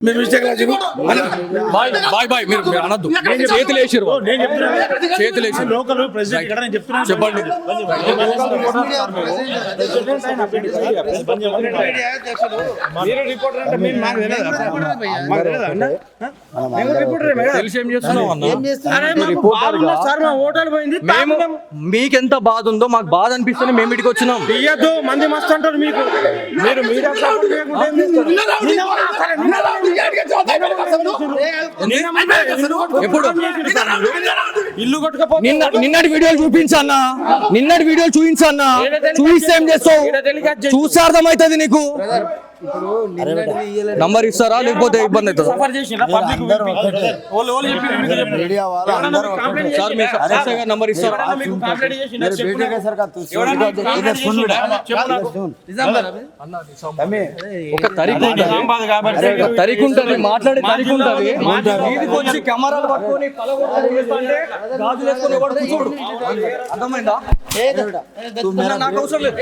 మీ mistake Raju bye bye bye మీరు మీరు అనొద్దు. చేతులు వేసిరు నేను చెప్తున్నా చేతులు వేసిరు. లోకల్ ప్రెసిడెంట్ ఇక్కడ నేను చెప్తున్నాను. చెప్పండి. మీరు రిపోర్టర్ అంటే మేము మాకు తెలియదా. మాకు తెలియదా. అన్న? మేము రిపోర్టరే కదా. తెలిసి ఏం చేస్తున్నావు అన్న? అరే మాకు బాధ ఉంది. సార్ మా హోటల్ పోయింది. మేము మీకెంత బాధ ఉందో మాకు బాధ అనిపిస్తేనే మేము ఇటుకి వచ్చినాం. ఇయ్యద్దు మంది మస్తు అంటారు మీకు. మీరు మీడియా ఎప్పుడు? ఇల్లు నిన్నటి వీడియోలు చూపించన్నా. నిన్నటి వీడియోలు చూపించన్నా చూపిస్తే ఏం చేస్తావు? చూస్తే అర్థమవుతుంది నీకు. నంబర్ ఇస్తారా లేకపోతే ఇబ్బంది అవుతుంది మాట్లాడి మీరు ఉంటుంది వచ్చి కెమెరాలు పట్టుకొని అర్థమైందా నాకు అవసరం లేదు